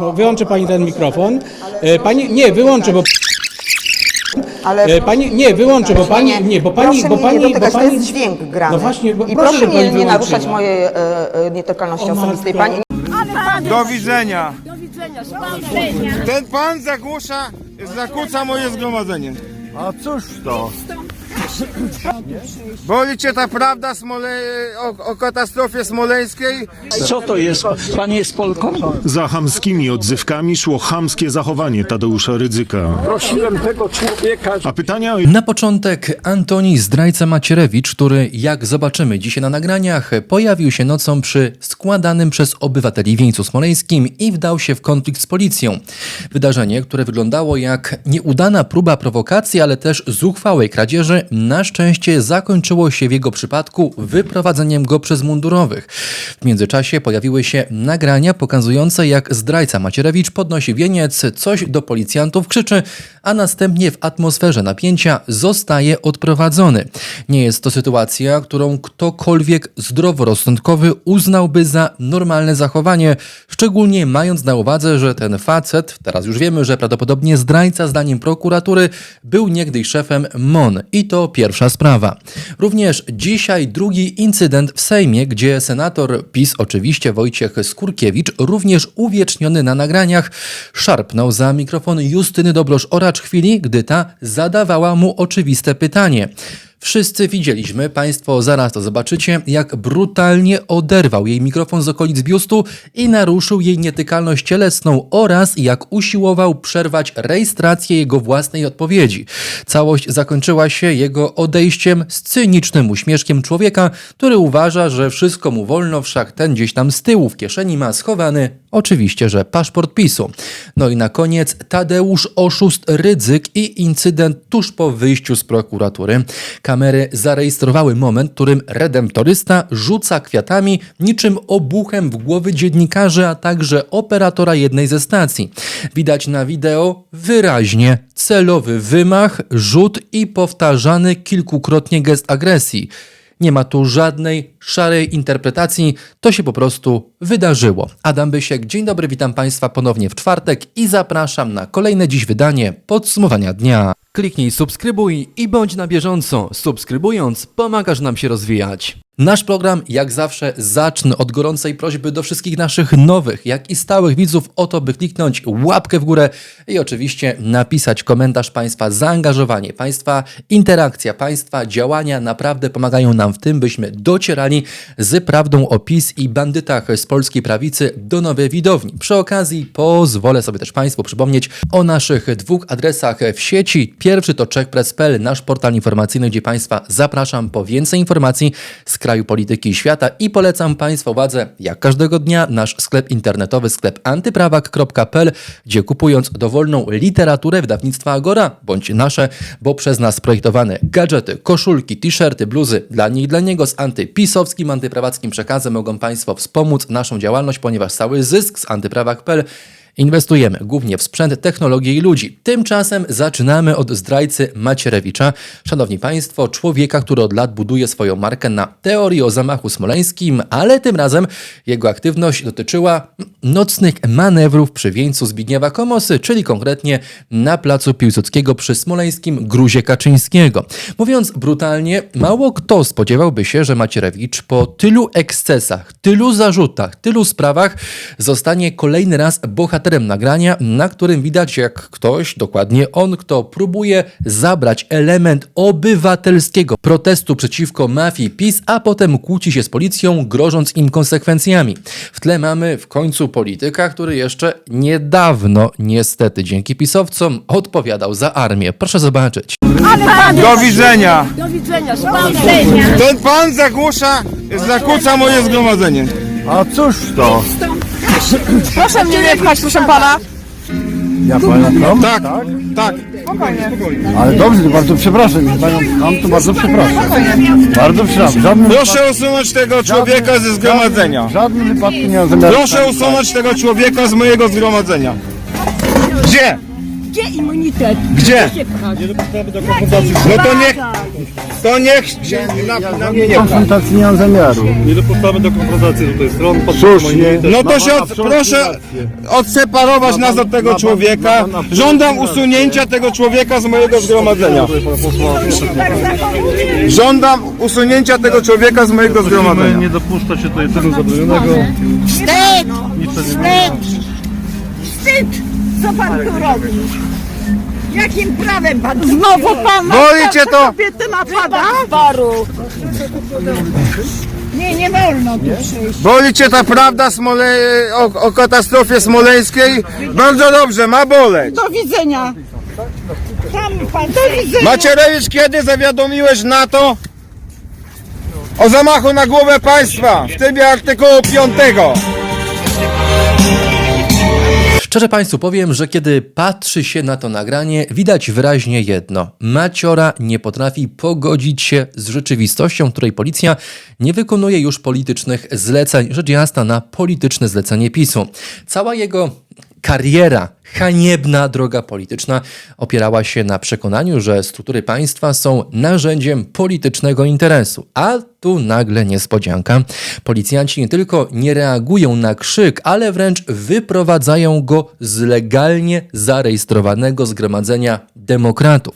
bo wyłączy pani ten mikrofon. E, Pani, nie, wyłączę, bo Ale e, pani, nie, wyłączę, bo pani, nie, bo pani, proszę bo mnie pani, nie dotykać, bo pani, to jest dźwięk grany. No właśnie, bo I proszę, proszę mnie nie naruszać mojej e, e, nietykalności O osobistej. Pani Do widzenia. Do widzenia. Ten pan zagłusza, zakłóca moje zgromadzenie. A cóż to? Boli cię ta prawda Smole... o, o katastrofie smoleńskiej? Co to jest? Pan jest Polką? Za chamskimi odzywkami szło chamskie zachowanie Tadeusza Rydzyka. Prosiłem tego człowieka, A pytania Na początek Antoni Zdrajca Macierewicz, który, jak zobaczymy dzisiaj na nagraniach, pojawił się nocą przy składanym przez obywateli wieńcu smoleńskim i wdał się w konflikt z policją. Wydarzenie, które wyglądało jak nieudana próba prowokacji, ale też zuchwałej kradzieży, na szczęście zakończyło się w jego przypadku wyprowadzeniem go przez mundurowych. W międzyczasie pojawiły się nagrania pokazujące, jak zdrajca Macierewicz podnosi wieniec, coś do policjantów krzyczy, a następnie w atmosferze napięcia zostaje odprowadzony. Nie jest to sytuacja, którą ktokolwiek zdroworozsądkowy uznałby za normalne zachowanie, szczególnie mając na uwadze, że ten facet, teraz już wiemy, że prawdopodobnie zdrajca zdaniem prokuratury, był niegdyś szefem MON i to pierwsza sprawa. Również dzisiaj drugi incydent w Sejmie, gdzie senator PiS, oczywiście Wojciech Skurkiewicz, również uwieczniony na nagraniach, szarpnął za mikrofon Justyny Dobrosz-Oracz chwili, gdy ta zadawała mu oczywiste pytanie. Wszyscy widzieliśmy, Państwo zaraz to zobaczycie, jak brutalnie oderwał jej mikrofon z okolic biustu i naruszył jej nietykalność cielesną oraz jak usiłował przerwać rejestrację jego własnej odpowiedzi. Całość zakończyła się jego odejściem z cynicznym uśmieszkiem człowieka, który uważa, że wszystko mu wolno, wszak ten gdzieś tam z tyłu w kieszeni ma schowany Oczywiście, że paszport PiSu. No i na koniec Tadeusz Oszust Rydzyk i incydent tuż po wyjściu z prokuratury. Kamery zarejestrowały moment, którym redemptorysta rzuca kwiatami niczym obuchem w głowy dziennikarzy, a także operatora jednej ze stacji. Widać na wideo wyraźnie celowy wymach, rzut i powtarzany kilkukrotnie gest agresji. Nie ma tu żadnej szarej interpretacji, to się po prostu wydarzyło. Adam Bysiek, dzień dobry, witam Państwa ponownie w czwartek i zapraszam na kolejne dziś wydanie podsumowania dnia. Kliknij subskrybuj i bądź na bieżąco. Subskrybując, pomagasz nam się rozwijać. Nasz program, jak zawsze, zacznę od gorącej prośby do wszystkich naszych nowych, jak i stałych widzów o to, by kliknąć łapkę w górę i oczywiście napisać komentarz Państwa zaangażowanie, Państwa interakcja, Państwa działania naprawdę pomagają nam w tym, byśmy docierali z prawdą o PiS i bandytach z polskiej prawicy do nowej widowni. Przy okazji pozwolę sobie też Państwu przypomnieć o naszych dwóch adresach w sieci. Pierwszy to czechpress.pl, nasz portal informacyjny, gdzie Państwa zapraszam po więcej informacji z kraju polityki i świata i polecam Państwa uwadze, jak każdego dnia, nasz sklep internetowy, sklep antyprawak.pl, gdzie kupując dowolną literaturę wydawnictwa Agora, bądź nasze, bo przez nas projektowane gadżety, koszulki, t-shirty, bluzy dla niej i dla niego z antypisowskim, antyprawackim przekazem mogą Państwo wspomóc naszą działalność, ponieważ cały zysk z antyprawak.pl Inwestujemy głównie w sprzęt, technologię i ludzi. Tymczasem zaczynamy od zdrajcy Macierewicza. Szanowni Państwo, człowieka, który od lat buduje swoją markę na teorii o zamachu smoleńskim, ale tym razem jego aktywność dotyczyła nocnych manewrów przy wieńcu Zbigniewa Komosy, czyli konkretnie na placu Piłsudskiego przy smoleńskim gruzie Kaczyńskiego. Mówiąc brutalnie, mało kto spodziewałby się, że Macierewicz po tylu ekscesach, tylu zarzutach, tylu sprawach zostanie kolejny raz bohaterem nagrania, na którym widać jak ktoś, dokładnie on, kto próbuje zabrać element obywatelskiego protestu przeciwko mafii PiS, a potem kłóci się z policją, grożąc im konsekwencjami. W tle mamy w końcu polityka, który jeszcze niedawno, niestety dzięki pisowcom, odpowiadał za armię. Proszę zobaczyć. Do widzenia. Do widzenia. Ten pan zagłusza, zakłóca moje zgromadzenie. A cóż to? Proszę mnie nie pchać, proszę pana. Ja panią tam? Tak, tak. Ale dobrze, to bardzo przepraszam. Jeśli panią tam, to bardzo przepraszam. Bardzo przepraszam. W żadnym, Proszę usunąć tego człowieka ze zgromadzenia. w żadnym wypadku nie mam zamiaru... Proszę usunąć tego człowieka z mojego zgromadzenia. Gdzie? Gdzie immunitet? Gdzie? Gdzie pchasz? No to niech, to niech się na, na mnie nie pcha. Konfrontacji nie mam zamiaru. Nie dopuszczamy do konfrontacji tutaj stron. Słusznie. No to się od, proszę odseparować nas od tego człowieka. Żądam usunięcia tego człowieka z mojego zgromadzenia. Żądam usunięcia tego człowieka z mojego zgromadzenia. nie dopuszczać się tutaj celu zabronionego. Wstyd! Wstyd! Wstyd! Co pan tu robi? Jakim prawem pan Znowu pan Boli cię to? napada? Zboru! Nie, nie wolno tu przyjść. Boli cię ta prawda smole, o, o katastrofie smoleńskiej? Bardzo dobrze, ma boleć. Do widzenia! Tam pan Do widzenia! Macierewicz, kiedy zawiadomiłeś NATO o zamachu na głowę państwa w trybie artykułu 5? Szczerze Państwu powiem, że kiedy patrzy się na to nagranie, widać wyraźnie jedno. Maciora nie potrafi pogodzić się z rzeczywistością, której policja nie wykonuje już politycznych zleceń, rzecz jasna na polityczne zlecenie PiSu. Cała jego kariera, haniebna droga polityczna opierała się na przekonaniu, że struktury państwa są narzędziem politycznego interesu. A tu nagle niespodzianka. Policjanci nie tylko nie reagują na krzyk, ale wręcz wyprowadzają go z legalnie zarejestrowanego zgromadzenia demokratów.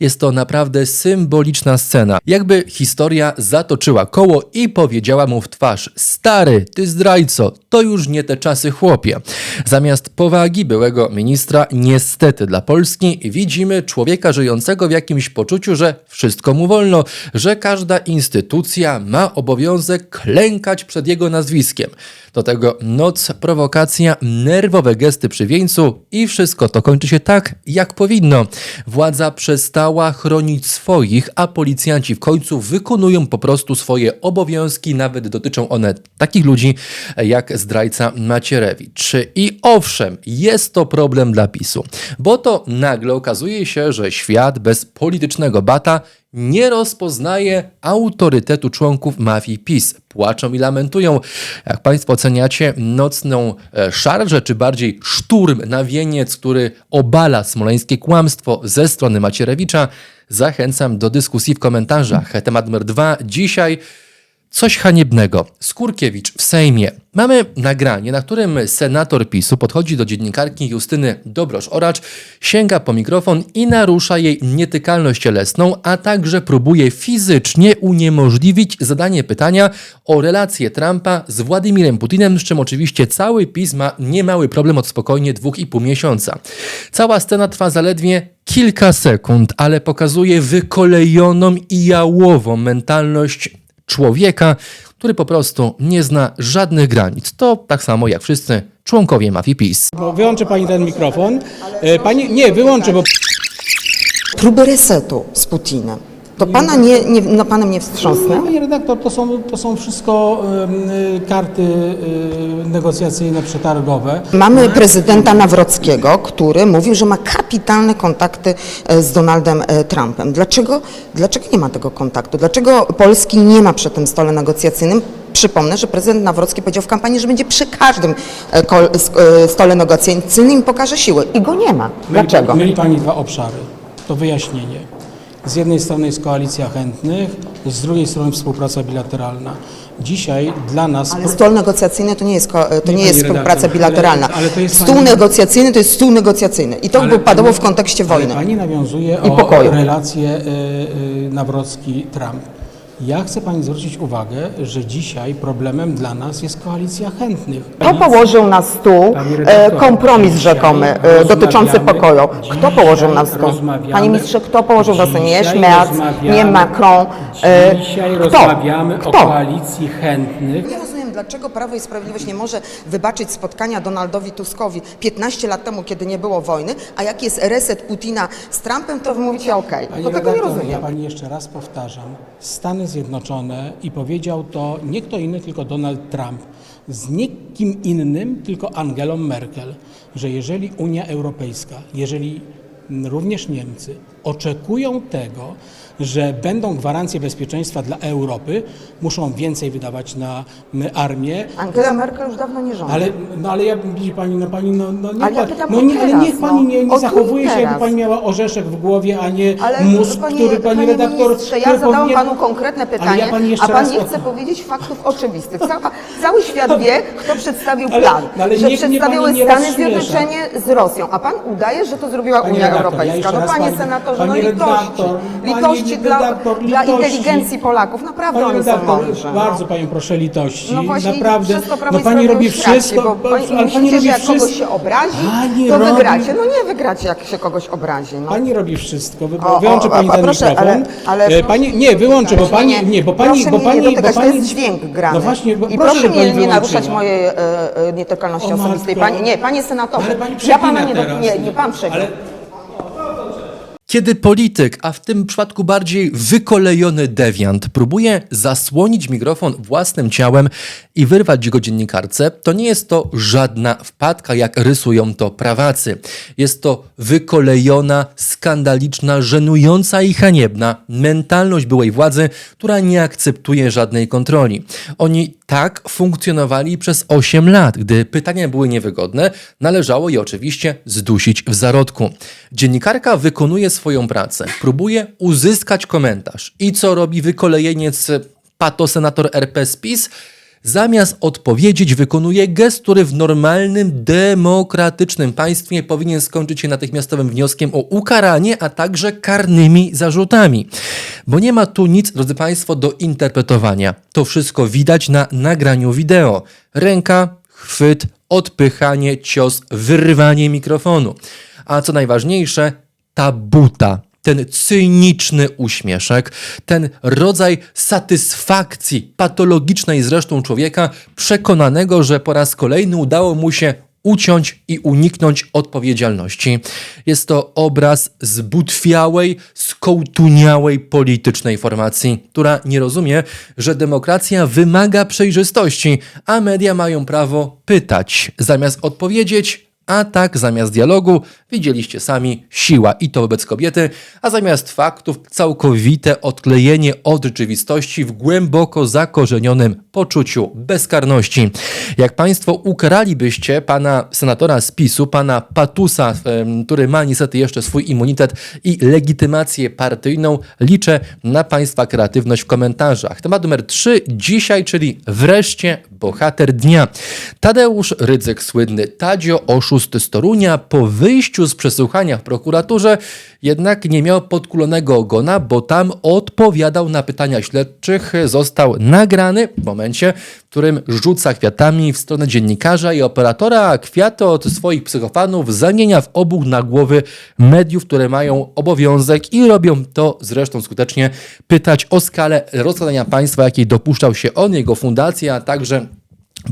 Jest to naprawdę symboliczna scena. Jakby historia zatoczyła koło i powiedziała mu w twarz: Stary, ty zdrajco, to już nie te czasy, chłopie. Zamiast powagi byłego ministra, niestety dla Polski, widzimy człowieka żyjącego w jakimś poczuciu, że wszystko mu wolno, że każda instytucja ma obowiązek klękać przed jego nazwiskiem. Do tego noc, prowokacja, nerwowe gesty przy wieńcu i wszystko to kończy się tak, jak powinno. Władza przestała chronić swoich, a policjanci w końcu wykonują po prostu swoje obowiązki, nawet dotyczą one takich ludzi jak zdrajca Macierewicz. I owszem, jest to problem dla PiSu, bo to nagle okazuje się, że świat bez politycznego bata nie rozpoznaje autorytetu członków mafii PiS. Płaczą i lamentują. Jak Państwo oceniacie nocną e, szarżę, czy bardziej szturm na wieniec, który obala smoleńskie kłamstwo ze strony Macierewicza, zachęcam do dyskusji w komentarzach. Temat numer dwa. Dzisiaj Coś haniebnego. Skurkiewicz w Sejmie. Mamy nagranie, na którym senator PiSu podchodzi do dziennikarki Justyny Dobrosz-Oracz, sięga po mikrofon i narusza jej nietykalność cielesną, a także próbuje fizycznie uniemożliwić zadanie pytania o relację Trumpa z Władimirem Putinem, z czym oczywiście cały PiS ma niemały problem od spokojnie dwóch i pół miesiąca. Cała scena trwa zaledwie kilka sekund, ale pokazuje wykolejoną i jałową mentalność człowieka, który po prostu nie zna żadnych granic. To tak samo jak wszyscy członkowie mafii PiS. Wyłączy pani ten mikrofon. E, Pani, nie, wyłączę, bo Próby resetu z Putinem. To pana nie, nie, no panem nie wstrząsnę? Panie redaktor, to są, to są wszystko y, karty y, negocjacyjne przetargowe. Mamy prezydenta Nawrockiego, który mówił, że ma kapitalne kontakty e, z Donaldem e, Trumpem. Dlaczego, dlaczego nie ma tego kontaktu? Dlaczego Polski nie ma przy tym stole negocjacyjnym? Przypomnę, że prezydent Nawrocki powiedział w kampanii, że będzie przy każdym e, kol- s- e, stole negocjacyjnym i pokaże siły. I go nie ma. Dlaczego? Mieli pani dwa obszary. To wyjaśnienie. Z jednej strony jest koalicja chętnych, z drugiej strony współpraca bilateralna. Dzisiaj dla nas... Ale stol negocjacyjny to nie jest, ko- to nie pani jest redaktor, współpraca bilateralna. ale- ale to jest Stół pani- negocjacyjny to jest stół negocjacyjny. I to Ale by padało pani- w kontekście ale wojny. Pani nawiązuje I o pokoju. relacje y, y, Nawrocki-Trump. Ja chcę Pani zwrócić uwagę, że dzisiaj problemem dla nas jest koalicja chętnych. Kto położył na stół e, kompromis rzekomy e, dotyczący pokoju? Kto położył na stół? Panie ministrze, kto położył na stół? Nie rozmawiamy- nie Macron. e, Dzisiaj Kto? rozmawiamy o Kto? koalicji chętnych. Rozumiem, dlaczego Prawo i Sprawiedliwość nie może wybaczyć spotkania Donaldowi Tuskowi 15 lat temu, kiedy nie było wojny, a jak jest reset Putina z Trumpem, to wy mówicie okej. Pani To tego nie redaktor, Ja rozumiem. Pani jeszcze raz powtarzam. Stany Zjednoczone i powiedział to nie kto inny, tylko Donald Trump. Z nikim innym, tylko Angelą Merkel, że jeżeli Unia Europejska, jeżeli również Niemcy oczekują tego, że będą gwarancje bezpieczeństwa dla Europy, muszą więcej wydawać na armię. Angela Merkel już dawno nie rządzi. Ale, no ale ja, widzi pani, no pani, no, no, nie Ale ja pytam no nie, ale teraz, niech pani no. nie, O nie zachowuje się, jakby pani miała orzeszek w głowie, a nie Ale mózg, panie, który pani panie redaktor... ministrze, ja zadałam powinien- panu konkretne Ale pytanie, ja pani a pan nie chce powiedzieć faktów oczywistych. Cała, cały świat wie, kto przedstawił Ale- plan, ale że przedstawiły Stany. Zjednoczone z Rosją, a pan udaje, że to zrobiła Unia ja Europejska. jeszcze No panie pani- senatorze, pani no litości, redaktor, pani litości dla, redaktor, dla litości. inteligencji Polaków. Naprawdę Panie oni są redaktor, mądrzy. no. bardzo Panią proszę litości. No właśnie, Naprawdę. przez to Prawo No Pani robi wszystko, bo pani, ale Pani robi że jak kogoś wszystko. się obrazi, Pani to robi- wygracie. No nie wygracie, jak się kogoś obrazi. No. Pani robi wszystko. Wy, O, wyłączę o, Pani ten proszę, mikrofon. ale- ale E, pani, nie nie, wyłączę, bo. Pani, Nie, nie, bo Pani, proszę bo mnie nie Pani, bo dotykać, to Pani, jest dźwięk grany. No właśnie, bo I proszę, mnie pani nie naruszać mojej e, e, nietykalności osobistej. nie, panie senatorze, pani ja pana nie, nie, nie pan przegina. Kiedy polityk, a w tym przypadku bardziej wykolejony dewiant, próbuje zasłonić mikrofon własnym ciałem i wyrwać go dziennikarce, to nie jest to żadna wpadka, jak rysują to prawacy. Jest to wykolejona, skandaliczna, żenująca i haniebna mentalność byłej władzy, która nie akceptuje żadnej kontroli. Oni tak funkcjonowali przez 8 lat. Gdy pytania były niewygodne, należało je oczywiście zdusić w zarodku. Dziennikarka wykonuje swoją pracę, próbuje uzyskać komentarz. I co robi wykolejeniec patosenator RP z PiS? Zamiast odpowiedzieć, wykonuje gest, który w normalnym, demokratycznym państwie powinien skończyć się natychmiastowym wnioskiem o ukaranie, a także karnymi zarzutami. Bo nie ma tu nic, drodzy Państwo, do interpretowania. To wszystko widać na nagraniu wideo. Ręka, chwyt, odpychanie, cios, wyrwanie mikrofonu. A co najważniejsze, ta buta, ten cyniczny uśmieszek, ten rodzaj satysfakcji patologicznej zresztą człowieka, przekonanego, że po raz kolejny udało mu się uciąć i uniknąć odpowiedzialności. Jest to obraz zbutwiałej, skołtuniałej politycznej formacji, która nie rozumie, że demokracja wymaga przejrzystości, a media mają prawo pytać zamiast odpowiedzieć, a tak zamiast dialogu widzieliście sami siła i to wobec kobiety, a zamiast faktów całkowite odklejenie od rzeczywistości w głęboko zakorzenionym poczuciu bezkarności. Jak Państwo ukaralibyście pana senatora z PiSu, pana Patusa, który ma niestety jeszcze swój immunitet i legitymację partyjną, liczę na Państwa kreatywność w komentarzach. Temat numer 3 dzisiaj, czyli wreszcie bohater dnia. Tadeusz Rydzyk, słynny Tadzio, oszust z Torunia, po wyjściu z przesłuchania w prokuraturze jednak nie miał podkulonego ogona, bo tam odpowiadał na pytania śledczych, został nagrany w momencie, w którym rzuca kwiatami w stronę dziennikarza i operatora, a kwiaty od swoich psychofanów zamienia w obóg na głowy mediów, które mają obowiązek i robią to zresztą skutecznie, pytać o skalę rozkładania państwa, jakiej dopuszczał się on, jego fundacja, a także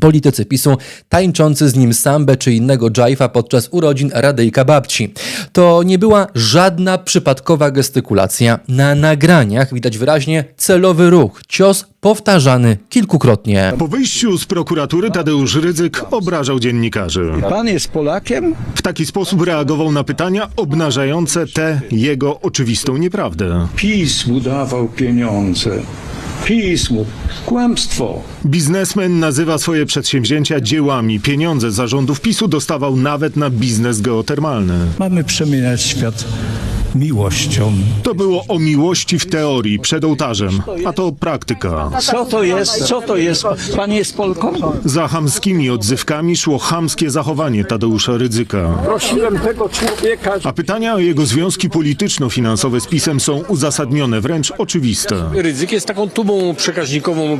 Politycy PiSu tańczący z nim sambę czy innego dżajfa podczas urodzin Radyjka Babci. To nie była żadna przypadkowa gestykulacja. Na nagraniach widać wyraźnie celowy ruch, cios powtarzany kilkukrotnie. Po wyjściu z prokuratury Tadeusz Rydzyk obrażał dziennikarzy. Pan jest Polakiem? W taki sposób reagował na pytania obnażające tę jego oczywistą nieprawdę. PiS mu dawał pieniądze. PiS mu. Kłamstwo. Biznesmen nazywa swoje przedsięwzięcia dziełami. Pieniądze z zarządów PiSu dostawał nawet na biznes geotermalny. Mamy przemieniać świat miłością. To było o miłości w teorii przed ołtarzem, a to praktyka. Co to jest? Co to jest? Pan jest Polką? Za chamskimi odzywkami szło chamskie zachowanie Tadeusza Rydzyka. Prosiłem tego człowieka, A pytania o jego związki polityczno-finansowe z PiSem są uzasadnione, wręcz oczywiste. Rydzyk jest taką tubą przekaźnikową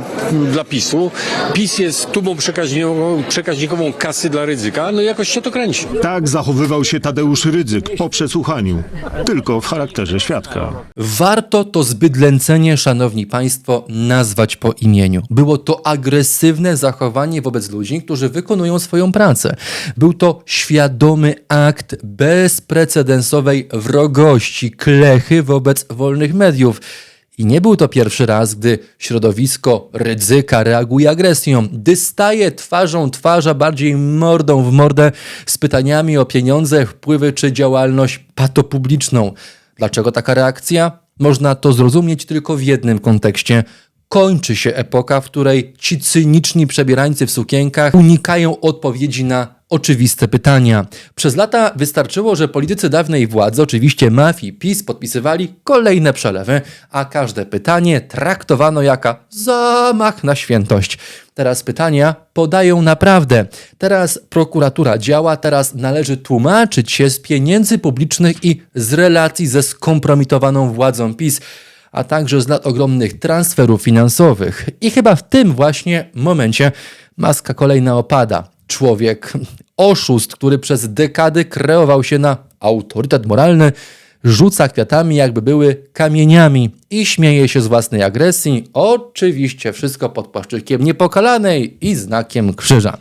dla PiSu. PiS jest tubą przekaźnikową, przekaźnikową kasy dla Rydzyka. No jakoś się to kręci. Tak zachowywał się Tadeusz Rydzyk po przesłuchaniu, tylko w charakterze świadka. Warto to zbydlęcenie, szanowni państwo, nazwać po imieniu. Było to agresywne zachowanie wobec ludzi, którzy wykonują swoją pracę. Był to świadomy akt bezprecedensowej wrogości, klechy wobec wolnych mediów. I nie był to pierwszy raz, gdy środowisko ryzyka reaguje agresją, gdy staje twarzą twarza, bardziej mordą w mordę z pytaniami o pieniądze, wpływy czy działalność patopubliczną. Dlaczego taka reakcja? Można to zrozumieć tylko w jednym kontekście. Kończy się epoka, w której ci cyniczni przebierańcy w sukienkach unikają odpowiedzi na oczywiste pytania. Przez lata wystarczyło, że politycy dawnej władzy, oczywiście mafii PiS, podpisywali kolejne przelewy, a każde pytanie traktowano jako zamach na świętość. Teraz pytania podają naprawdę. Teraz prokuratura działa, teraz należy tłumaczyć się z pieniędzy publicznych i z relacji ze skompromitowaną władzą PiS a także z lat ogromnych transferów finansowych. I chyba w tym właśnie momencie maska kolejna opada. Człowiek, oszust, który przez dekady kreował się na autorytet moralny, rzuca kwiatami, jakby były kamieniami i śmieje się z własnej agresji. Oczywiście wszystko pod płaszczykiem niepokalanej i znakiem krzyża.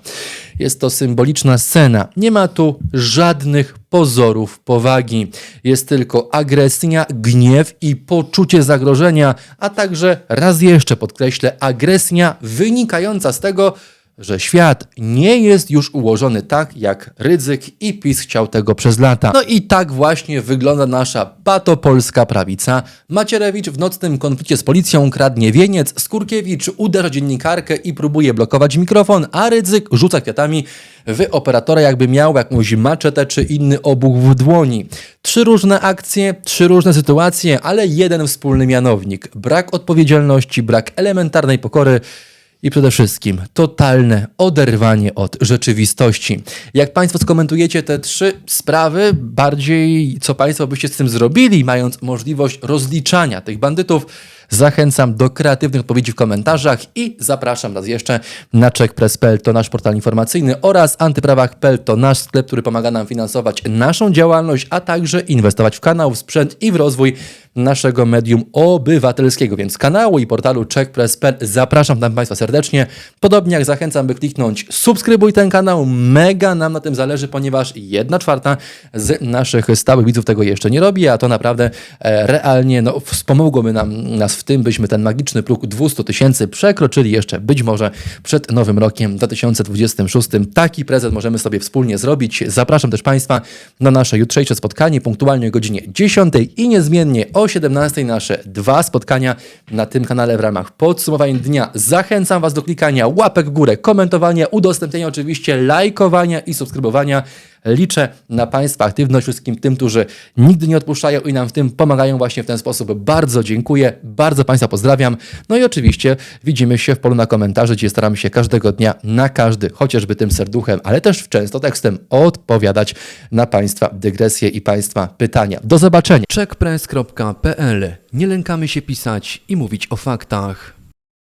Jest to symboliczna scena. Nie ma tu żadnych pozorów powagi. Jest tylko agresja, gniew i poczucie zagrożenia, a także raz jeszcze podkreślę, agresja wynikająca z tego, że świat nie jest już ułożony tak, jak Rydzyk i PiS chciał tego przez lata. No i tak właśnie wygląda nasza patopolska prawica. Macierewicz w nocnym konflikcie z policją kradnie wieniec, Skurkiewicz uderza dziennikarkę i próbuje blokować mikrofon, a Rydzyk rzuca kwiatami w operatora, jakby miał jakąś maczetę czy inny obuch w dłoni. Trzy różne akcje, trzy różne sytuacje, ale jeden wspólny mianownik. Brak odpowiedzialności, brak elementarnej pokory i przede wszystkim totalne oderwanie od rzeczywistości. Jak Państwo skomentujecie te trzy sprawy, bardziej co Państwo byście z tym zrobili, mając możliwość rozliczania tych bandytów, zachęcam do kreatywnych odpowiedzi w komentarzach i zapraszam raz jeszcze na checkpress.pl, to nasz portal informacyjny oraz antyprawach.pl, to nasz sklep, który pomaga nam finansować naszą działalność, a także inwestować w kanał, w sprzęt i w rozwój naszego medium obywatelskiego, więc kanału i portalu checkpress.pl zapraszam tam Państwa serdecznie. Podobnie jak zachęcam, by kliknąć subskrybuj ten kanał, mega nam na tym zależy, ponieważ jedna czwarta z naszych stałych widzów tego jeszcze nie robi, a to naprawdę e, realnie no, wspomogłoby nam, nas w tym, byśmy ten magiczny próg 200 tysięcy przekroczyli jeszcze być może przed nowym rokiem 2026. Taki prezent możemy sobie wspólnie zrobić. Zapraszam też Państwa na nasze jutrzejsze spotkanie punktualnie o godzinie 10 i niezmiennie o 17 nasze dwa spotkania na tym kanale w ramach podsumowań dnia. Zachęcam Was do klikania łapek w górę, komentowania, udostępniania oczywiście, lajkowania i subskrybowania. Liczę na Państwa aktywność, wszystkim tym, którzy nigdy nie odpuszczają i nam w tym pomagają właśnie w ten sposób. Bardzo dziękuję, bardzo Państwa pozdrawiam. No i oczywiście widzimy się w polu na komentarze, gdzie staramy się każdego dnia na każdy, chociażby tym serduchem, ale też często tekstem odpowiadać na Państwa dygresje i Państwa pytania. Do zobaczenia. Checkpress.pl Nie lękamy się pisać i mówić o faktach.